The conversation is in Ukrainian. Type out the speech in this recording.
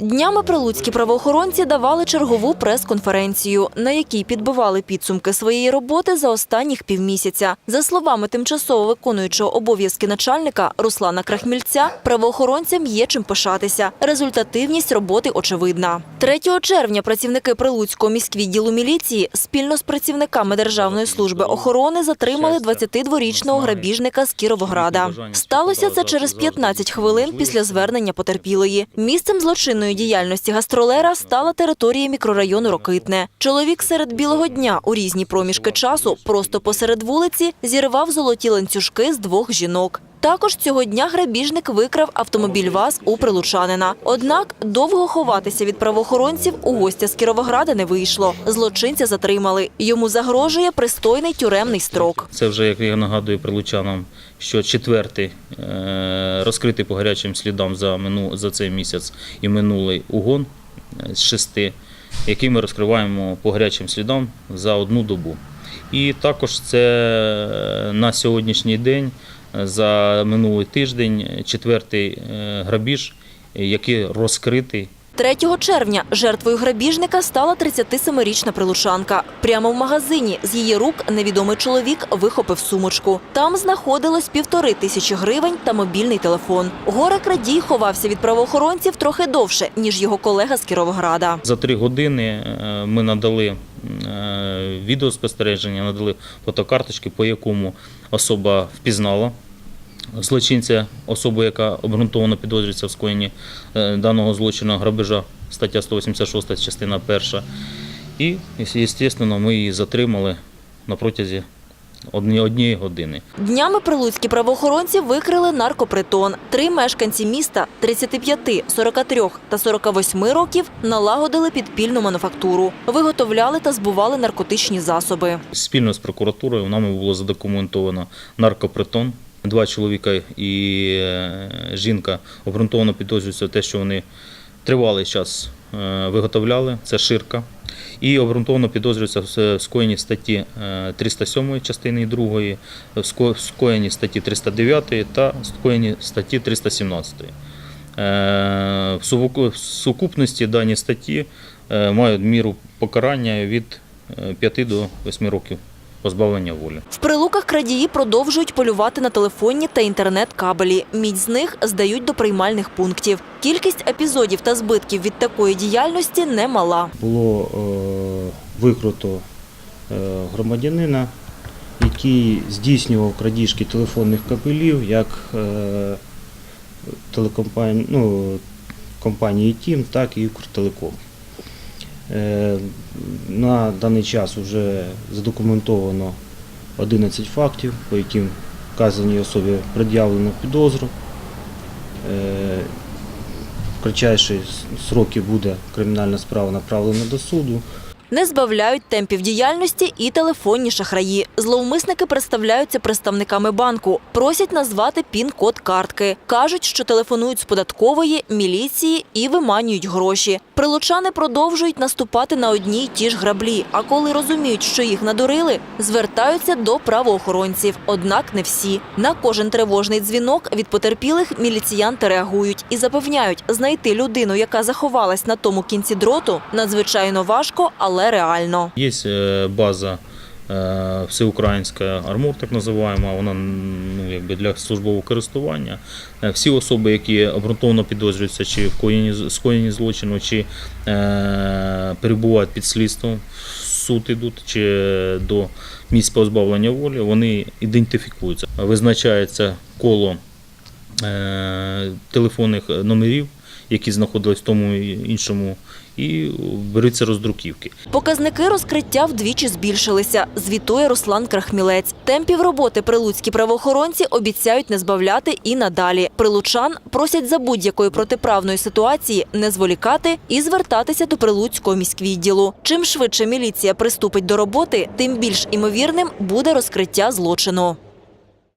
Днями прилуцькі правоохоронці давали чергову прес-конференцію, на якій підбивали підсумки своєї роботи за останніх півмісяця. За словами тимчасово виконуючого обов'язки начальника Руслана Крахмільця, правоохоронцям є чим пишатися. Результативність роботи очевидна. 3 червня працівники Прилуцького міськвідділу міліції спільно з працівниками Державної служби охорони затримали 22-річного грабіжника з Кіровограда. Сталося це через 15 хвилин після звернення потерпілої. Місцем злочинної діяльності гастролера стала територія мікрорайону Рокитне. Чоловік серед білого дня у різні проміжки часу просто посеред вулиці зірвав золоті ланцюжки з двох жінок. Також цього дня грабіжник викрав автомобіль ВАЗ у прилучанина. Однак довго ховатися від правоохоронців у гостя з Кіровограда не вийшло. Злочинця затримали. Йому загрожує пристойний тюремний строк. Це вже, як я нагадую прилучанам, що четвертий е, розкритий по гарячим слідам за, мину, за цей місяць і минулий угон е, з шести, який ми розкриваємо по гарячим слідам за одну добу. І також це е, на сьогоднішній день, за минулий тиждень, четвертий е, грабіж, який розкритий 3 червня жертвою грабіжника стала 37-річна прилучанка. Прямо в магазині з її рук невідомий чоловік вихопив сумочку. Там знаходилось півтори тисячі гривень та мобільний телефон. Горе крадій ховався від правоохоронців трохи довше, ніж його колега з Кіровограда. За три години е, ми надали відеоспостереження, надали фотокарточки, по якому особа впізнала злочинця, особу, яка обґрунтовано підозрюється в скоєнні е, даного злочину грабежа, стаття 186, частина 1. І, звісно, ми її затримали на протязі одні- однієї години. Днями прилуцькі правоохоронці викрили наркопритон. Три мешканці міста 35, 43 та 48 років налагодили підпільну мануфактуру, виготовляли та збували наркотичні засоби. Спільно з прокуратурою нами було задокументовано наркопритон. Два чоловіка і е, жінка обґрунтовано підозрюються те, що вони тривалий час е, виготовляли. Це ширка. І обґрунтовано підозрюється в скоєнні статті е, 307 частини 2, в ско- скоєнні статті 309 та скоєнні статті 317. Е, В сукупності дані статті е, мають міру покарання від 5 до 8 років позбавлення волі. В прилуках крадії продовжують полювати на телефонні та інтернет-кабелі. Мідь з них здають до приймальних пунктів. Кількість епізодів та збитків від такої діяльності немала. було е, викрито е, громадянина, який здійснював крадіжки телефонних кабелів як е, телекомпанії, ну, компанії Тім, так і Укртелеком. Е, На даний час вже задокументовано 11 фактів, по яким вказаній особі пред'явлено підозру. Е, в кратчайші сроки буде кримінальна справа направлена до суду. Не збавляють темпів діяльності і телефонні шахраї. Зловмисники представляються представниками банку, просять назвати пін-код картки. Кажуть, що телефонують з податкової, міліції і виманюють гроші. Прилучани продовжують наступати на одні й ті ж граблі. А коли розуміють, що їх надурили, звертаються до правоохоронців. Однак не всі. На кожен тривожний дзвінок від потерпілих міліціянти реагують і запевняють, знайти людину, яка заховалась на тому кінці дроту, надзвичайно важко, але реально. Є е, база е, всеукраїнська армур, так називаємо, вона ну, якби для службового користування. Е, Всі особи, які обґрунтовано підозрюються чи в коєнні, скоєнні злочину, чи е, перебувають під слідством, суд ідуть, чи до місць позбавлення волі, вони ідентифікуються. Визначається коло телефонних номерів, які знаходились в тому іншому, і беруться роздруківки. Показники розкриття вдвічі збільшилися, звітує Руслан Крахмілець. Темпів роботи прилуцькі правоохоронці обіцяють не збавляти і надалі. Прилучан просять за будь-якої протиправної ситуації не зволікати і звертатися до прилуцького міськвідділу. Чим швидше міліція приступить до роботи, тим більш імовірним буде розкриття злочину.